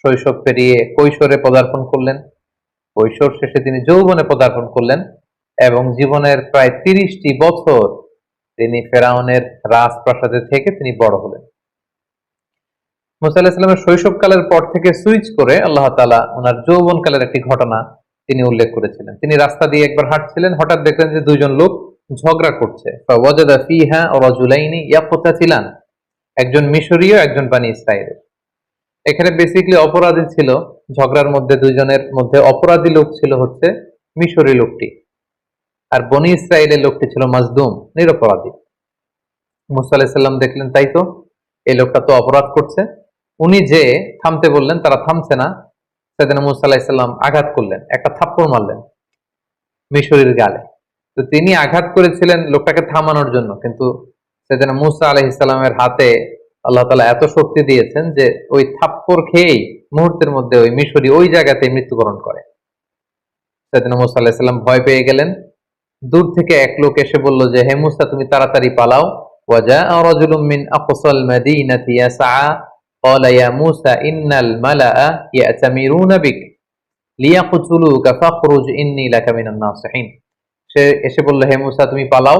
শৈশব পেরিয়ে কৈশোরে পদার্পণ করলেন। কৈশোর শেষে তিনি যৌবনে পদার্পণ করলেন এবং জীবনের প্রায় তিরিশটি বছর তিনি ফেরাউনের রাজপ্রাসাদে থেকে তিনি বড় হলেন। মুসা শৈশবকালের পর থেকে সুইচ করে আল্লাহ তালা ওনার যৌবনকালের একটি ঘটনা তিনি উল্লেখ করেছিলেন। তিনি রাস্তা দিয়ে একবার হাঁটছিলেন, হঠাৎ দেখলেন যে দুইজন লোক ঝগড়া করছে। একজন মিশরীয়, একজন বানি ইসরায়েলের এখানে বেসিকলি অপরাধী ছিল, ঝগড়ার মধ্যে দুইজনের মধ্যে অপরাধী লোক ছিল হচ্ছে মিশরী লোকটি। আর বনি ইসরায়েলের লোকটি ছিল মাজদুম, নিরপরাধী। মুসা আলাহিসাল্লাম দেখলেন, তাই তো, এই লোকটা তো অপরাধ করছে। উনি যে থামতে বললেন, তারা থামছে না। সেদিন মুসা আলাহিসাল্লাম আঘাত করলেন, একটা থাপ্পড় মারলেন মিশরীর গালে। তো তিনি আঘাত করেছিলেন লোকটাকে থামানোর জন্য, কিন্তু সেদিন মুসা আলহিসাল্লামের হাতে আল্লাহ তালা এত শক্তি দিয়েছেন যে ওই থাপ্পড় খেয়েই মুহূর্তের মধ্যে ওই মিশরি ওই জায়গাতে মৃত্যুবরণ করে সেদিন মুসা আলাহিসাল্লাম ভয় পেয়ে গেলেন দূর থেকে এক লোক এসে বলল যে হে মুসা তুমি তাড়াতাড়ি পালাও وجاء رجل من أقصى المدينة يسعى قال يا موسى إن الملأ يأتمرون بك ليقتلوك فاخرج إني لك من الناصحين সে এসে বলল হে মুসা তুমি পালাও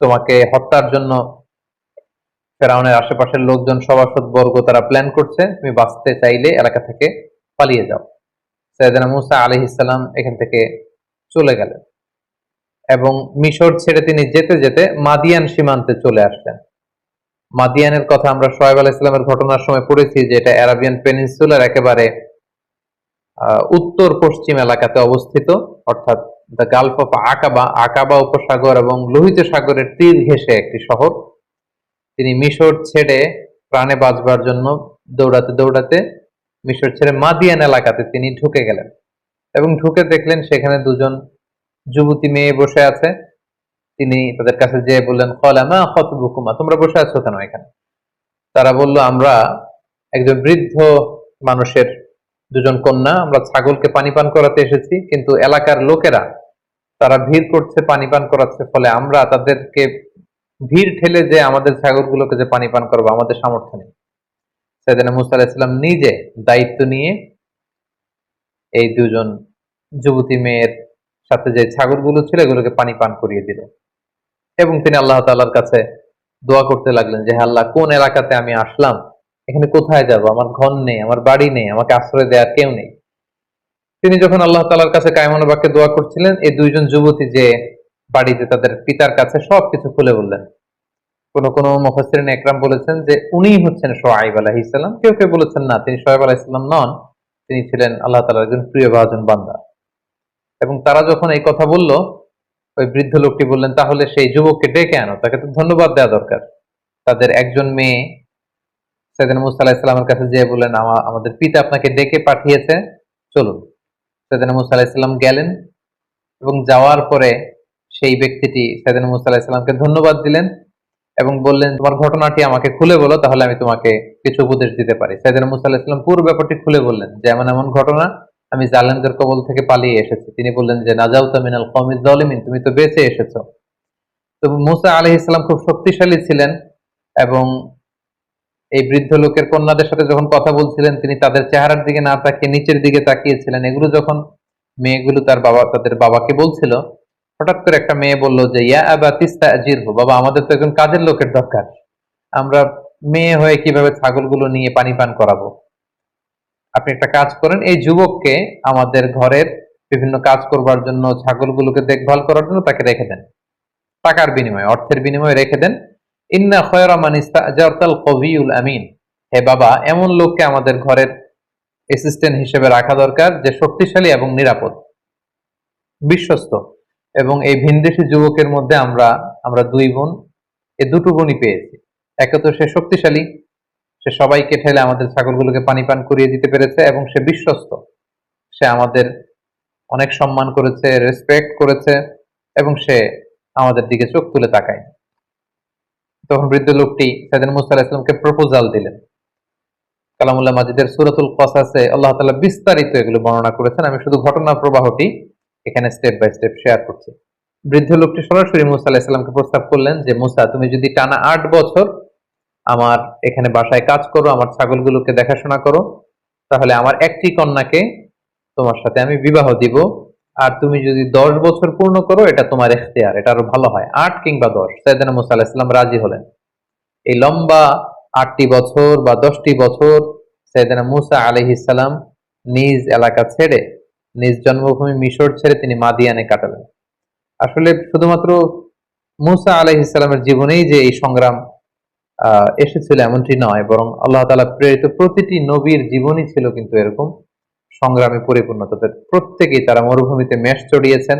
তোমাকে হত্যার জন্য ফেরাউনের আশেপাশের লোকজন সভাসদ বর্গ তারা প্ল্যান করছে, তুমি বাঁচতে চাইলে এলাকা থেকে পালিয়ে যাও। সৈয়দনা মুসা আলি ইসলাম এখান থেকে চলে গেলেন এবং মিশর ছেড়ে তিনি যেতে যেতে মাদিয়ান সীমান্তে চলে আসলেন। মাদিয়ানের কথা আমরা সোহেব আলাহ ইসলামের ঘটনার সময় পড়েছি যে এটা অ্যারাবিয়ান পেনিনসুলার একেবারে উত্তর পশ্চিম এলাকাতে অবস্থিত, অর্থাৎ the Gulf of Aqaba Aqaba উপসাগর এবং লোহিত সাগরের তীর ঘেঁষে একটি শহর। তিনি মিশর ছেড়ে প্রাণে বাঁচবার জন্য দৌড়াতে দৌড়াতে মিশর ছেড়ে মাদিয়ান এলাকাতে তিনি ঢুকে গেলেন। এবং ঢুকে দেখলেন সেখানে দুজন যুবতী মেয়ে বসে আছে। তিনি তাদের কাছে যেয়ে বললেন কলামা খতবুকুমা, তোমরা বসে আছো কেন এখানে? তারা বলল, আমরা একজন বৃদ্ধ মানুষের দুজন কন্যা, আমরা ছাগলকে পানি পান করাতে এসেছি, কিন্তু এলাকার লোকেরা তারা ভিড় করছে, পানি পান করাচ্ছে, ফলে আমরা তাদেরকে ভিড় ঠেলে যে আমাদের ছাগলগুলোকে যে পানি পান করব, আমাদের সামর্থ্য নেই। সেদিন মুসা আলাহিসাল্লাম নিজে দায়িত্ব নিয়ে এই দুজন যুবতী মেয়ের সাথে যে ছাগলগুলো ছিল, এগুলোকে পানি পান করিয়ে দিল। এবং তিনি আল্লাহ তাআলার কাছে দোয়া করতে লাগলেন যে আল্লাহ, কোন এলাকাতে আমি আসলাম? এখানে কোথায় যাব? আমার ঘর নেই, আমার বাড়ি নেই, আমাকে আশ্রয় দেওয়ার কেউ নেই। তিনি যখন আল্লাহ তাআলার কাছে কায়মনোবাক্যে দোয়া করছিলেন, এই দুইজন যুবতী যে বাড়িতে তাদের পিতার কাছে সবকিছু খুলে বললেন। কোন কোন মুফাসসিরিন একরাম বলেছেন যে উনি হচ্ছেন সোহাইব আলাইহিস সালাম। কেউ কেউ বলেছেন না, তিনি সোহাইব আলাইহিস সালাম নন, তিনি ছিলেন আল্লাহ তাআলার একজন প্রিয় ভাজন বান্দা। এবং তারা যখন এই কথা বলল, ওই বৃদ্ধ লোকটি বললেন, তাহলে সেই যুবককে ডেকে আনো, তাকে তো ধন্যবাদ দেওয়া দরকার। তাদের একজন মেয়ে সেদিন মুসা আলাহিসাল্লামের কাছে যেয়ে বললেন, "আমা- আমাদের পিতা আপনাকে ডেকে পাঠিয়েছে, চলুন। সেদিন মুসা আলাহিসাল্লাম গেলেন এবং যাওয়ার পরে সেই ব্যক্তিটি সেদিন মুসা আলাহিসাল্লামকে ধন্যবাদ দিলেন এবং বললেন, তোমার ঘটনাটি আমাকে খুলে বলো, তাহলে আমি তোমাকে কিছু উপদেশ দিতে পারি। সেদিন মুসা আলাহিসাল্লাম পুরো ব্যাপারটি খুলে বললেন যে, এমন এমন ঘটনা, আমি জালেমদের কবল থেকে পালিয়ে এসেছি। তিনি বললেন যে, নাজাউতা মিনাল কওমিজ জালিমিন তুমি তো বেঁচে এসেছ। তো মুসা আলাইহিস সালাম খুব শক্তিশালী ছিলেন এবং এই বৃদ্ধ লোকের কন্যাদের সাথে যখন কথা বলছিলেন, তিনি তাদের চেহারার দিকে না তাকিয়ে নিচের দিকে তাকিয়েছিলেন এগুলো যখন মেয়েগুলো তার বাবা, তাদের বাবাকে বলছিল হঠাৎ করে একটা মেয়ে বলল যে, ইয়া আবা তিস্তা আজিরহু, বাবা, আমাদের তো একজন কাজের লোকের দরকার। আমরা মেয়ে হয়ে কীভাবে ছাগলগুলো নিয়ে পানি পান করাবো? আপনি একটা কাজ করেন, এই যুবককে আমাদের ঘরের বিভিন্ন কাজ করবার জন্য, ছাগলগুলোকে দেখভাল করার জন্য তাকে রেখে দেন। টাকার বিনিময়ে, অর্থের বিনিময়ে রেখে দেন। ইন্না খয়রা মান ইস্তাজারতাল কবিউল আমিন। হে বাবা, এমন লোককে আমাদের ঘরের অ্যাসিস্ট্যান্ট হিসেবে রাখা দরকার যে শক্তিশালী এবং নিরাপদ। বিশ্বস্ত। এবং এই ভিনদেশি যুবকের মধ্যে আমরা আমরা দুই বোন এই দুটো বোনই পেয়েছি। একে তো সে শক্তিশালী, সে সবাইকে ঠেলে আমাদের ছাগলগুলোকে পানি পান করিয়ে দিতে পেরেছে এবং সে বিশ্বস্ত। সে আমাদের অনেক সম্মান করেছে রেসপেক্ট করেছে এবং সে আমাদের দিকে চোখ তুলে তাকায় তখন বৃদ্ধ লোকটি সাইদিন মুসা আলাহিসামকে প্রপোজাল দিলেন। কালামুল্লাহ মাজিদের সুরাতুল কসাসে আল্লাহ তালা বিস্তারিত এগুলো বর্ণনা করেছেন। আমি শুধু ঘটনা প্রবাহটি এখানে স্টেপ বাই স্টেপ শেয়ার করছি। বৃদ্ধ লোকটি সরাসরি মুসা আলাহিসাল্লামকে প্রস্তাব করলেন যে, মুসা, তুমি যদি টানা আট বছর আমার এখানে বাসায় কাজ করো, আমার ছাগলগুলোকে দেখাশোনা করো, তাহলে আমার একটি কন্যাকে তোমার সাথে আমি বিবাহ দিব। আর তুমি যদি দশ বছর পূর্ণ করো, এটা তোমার এখতিয়ার, এটা আরও ভালো হয়। আট কিংবা দশ। সাইদানা মুসা আলাহিসাল্লাম রাজি হলেন। এই লম্বা আটটি বছর বা দশটি বছর সাইদানা মুসা আলহিসাল্লাম নিজ এলাকা ছেড়ে নিজ জন্মভূমি মিশর ছেড়ে তিনি মাদিয়ানে কাটালেন। আসলে শুধুমাত্র মুসা আলহিসাল্লামের জীবনেই যে এই সংগ্রাম এসেছিল এমনটি নয়, বরং আল্লাহ তালা প্রেরিত প্রতিটি নবীর জীবনই ছিল কিন্তু এরকম সংগ্রামে পরিপূর্ণ। তাদের প্রত্যেকেই তারা মরুভূমিতে মেষ চড়িয়েছেন।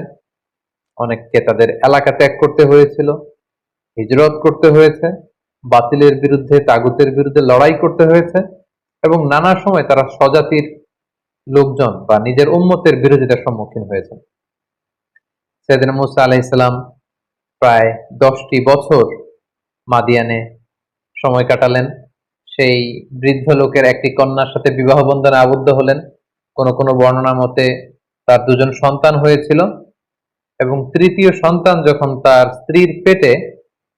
অনেককে তাদের এলাকা ত্যাগ করতে হয়েছিল, হিজরত করতে হয়েছে, বাতিলের বিরুদ্ধে, তাগুতের বিরুদ্ধে লড়াই করতে হয়েছে এবং নানা সময় তারা স্বজাতির লোকজন বা নিজের উম্মতের বিরোধিতার সম্মুখীন হয়েছেন। সেদিন মুসা আলাইসালাম প্রায় দশটি বছর মাদিয়ানে সময় কাটালেন। সেই বৃদ্ধ লোকের একটি কন্যার সাথে বিবাহ বন্ধনে আবদ্ধ হলেন। কোনো কোনো বর্ণনা মতে তার দুজন সন্তান হয়েছিল এবং তৃতীয় সন্তান যখন তার স্ত্রীর পেটে,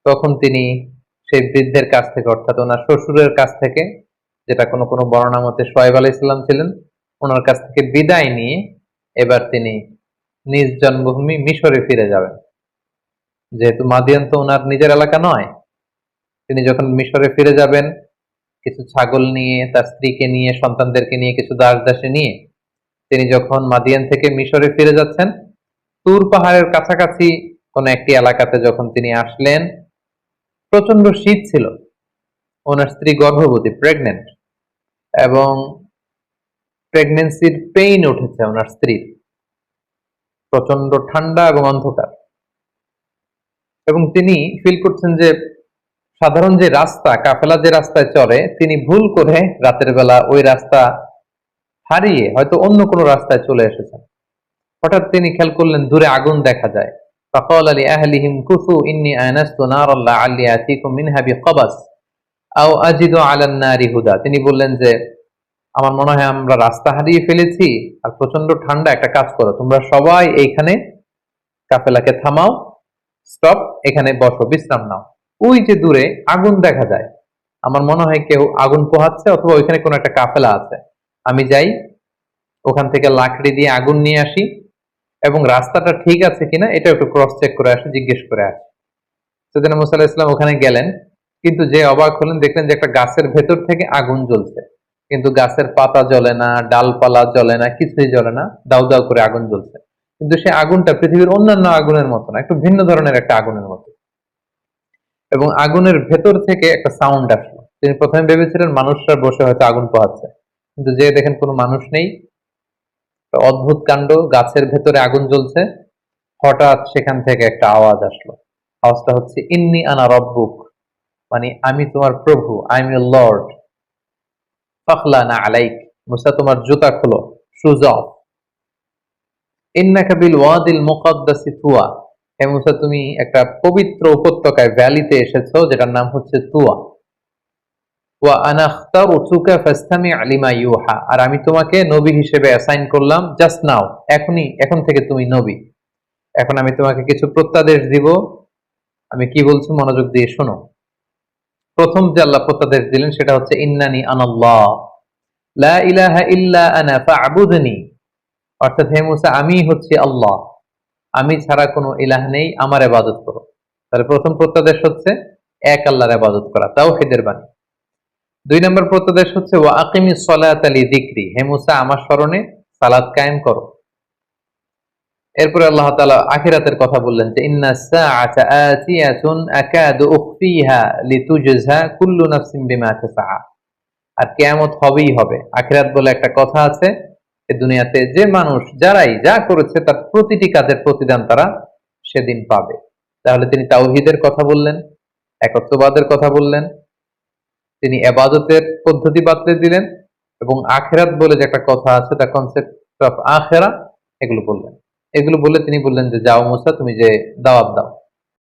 তখন তিনি সেই বৃদ্ধের কাছ থেকে, অর্থাৎ ওনার শ্বশুরের কাছ থেকে, যেটা কোনো কোনো বর্ণনা মতে সোয়েব আলাই ইসলাম ছিলেন ওনার কাছ থেকে বিদায় নিয়ে এবার তিনি নিজ জন্মভূমি মিশরে ফিরে যাবেন। যেহেতু মাদিয়ান তো ওনার নিজের এলাকা নয়, তিনি যখন মিশরে ফিরে যাবেন, কিছু ছাগল নিয়ে, তার স্ত্রীকে নিয়ে, সন্তানদেরকে নিয়ে, কিছু দাস দাসী নিয়ে, তিনি যখন মাদিয়ান থেকে মিশরে ফিরে যাচ্ছেন, তুর পাহাড়ের কাছাকাছি কোন একটি এলাকাতে যখন তিনি আসলেন প্রচণ্ড শীত ছিল। ওনার স্ত্রী গর্ভবতী প্রেগনেন্ট এবং প্রেগনেন্সির পেইন উঠেছে ওনার স্ত্রীর প্রচন্ড ঠান্ডা এবং অন্ধকার এবং তিনি ফিল করছেন যে সাধারণ যে রাস্তা কাফেলা যে রাস্তায় চলে তিনি ভুল করে রাতের বেলা ওই রাস্তা হারিয়ে হয়তো অন্য কোনো রাস্তায় চলে এসেছেন হঠাৎ তিনি খেয়াল করলেন দূরে আগুন দেখা যায় فقال لأهلهم كثوا إني آنست نارا لعلي آتيكم منها بقبس أو أجد على النار هدى তিনি বললেন যে আমার মনে হয় আমরা রাস্তা হারিয়ে ফেলেছি আর প্রচণ্ড ঠান্ডা একটা কাজ করো। তোমরা সবাই এইখানে কাফেলাকে থামাও স্টপ এখানে বসো, বিশ্রাম নাও। ওই যে দূরে আগুন দেখা যায়। আমার মনে হয় কেউ আগুন পোহাচ্ছে অথবা ওইখানে কোনো একটা কাফেলা আছে। আমি যাই, ওখান থেকে লাকড়ি দিয়ে আগুন নিয়ে আসি এবং রাস্তাটা ঠিক আছে কিনা এটা একটু ক্রস চেক করে আসি, জিজ্ঞেস করে আসি। সেদিন মুসা ইসলাম ওখানে গেলেন, কিন্তু যে অবাক হলেন, দেখলেন যে একটা গাছের ভেতর থেকে আগুন জ্বলছে। কিন্তু গাছের পাতা জ্বলে না, ডালপালা জ্বলে না, কিছুই জ্বলে না, দাউ দাউ করে আগুন জ্বলছে। কিন্তু সেই আগুনটা পৃথিবীর অন্যান্য আগুনের মতো না একটু ভিন্ন ধরনের একটা আগুনের মতো এবং আগুনের ভেতর থেকে একটা সাউন্ড আসলো। তিনি প্রথমে ভেবেছিলেন মানুষরা বসে হয়তো আগুন পোহাচ্ছে। কিন্তু যে দেখেন কোনো মানুষ নেই অদ্ভুত কাণ্ড, গাছের ভেতরে আগুন জ্বলছে। হঠাৎ সেখান থেকে একটা আওয়াজ আসলো। আওয়াজটা হচ্ছে, ইন্নি আনা রব্বুক মানে আমি তোমার প্রভু আই এম লর্ড ফখলানা আলাইক, মুসা তোমার জুতা খুলো শুজ অফ ইন্নাকা ওয়াদিল মুকাদ্দাসি তুয়া। হে মুসা, তুমি একটা পবিত্র উপত্যকায় ভ্যালিতে এসেছ, যেটার নাম হচ্ছে তুয়া। ওয়া আনা আখতারতুকা ফাসতামি লিমা ইউহা। আর আমি তোমাকে নবী হিসেবে অ্যাসাইন করলাম জাস্ট নাও এখনই, এখন থেকে তুমি নবী। এখন আমি তোমাকে কিছু প্রত্যাদেশ দিব। আমি কি বলছি, মনোযোগ দিয়ে শোনো। প্রথম যে আল্লাহ প্রত্যাদেশ দিলেন সেটা হচ্ছে, ইন্নানি আনাল্লাহ, লা ইলাহা ইল্লা আনা, ফা'বুদনি। অর্থাৎ, হে মুসা, আমি হচ্ছি আল্লাহ। আমি ছাড়া কোনো ইলাহ নেই, আমার ইবাদত করো। তাহলে প্রথম প্রত্যাদেশ হচ্ছে, এক আল্লাহর ইবাদত করা তাও হেদের বাণী। দুই নম্বর প্রত্যাদেশ হচ্ছে, ওয়া আকিমি সলাত আলী দিক্রি হে মুসা, আমার স্মরণে সালাত কায়েম করো। এরপরে আল্লাহ তাআলা আখিরাতের কথা বললেন যে আর কিয়ামত হবেই হবে। আখিরাত বলে একটা কথা আছে, এ দুনিয়াতে যে মানুষ, যারাই যা করেছে, তার প্রতিটি কাজের প্রতিদান তারা সেদিন পাবে। তাহলে তিনি তাওহিদের কথা বললেন, একত্ববাদের কথা বললেন, তিনি এবাদতের পদ্ধতি বাতলে দিলেন এবং আখেরাত বলে যে একটা কথা আছে দ্য কনসেপ্ট অফ আখেরা, এগুলো বললেন। এগুলো বলে তিনি বললেন যে যাও মুসা তুমি যে দাওয়াত দাও।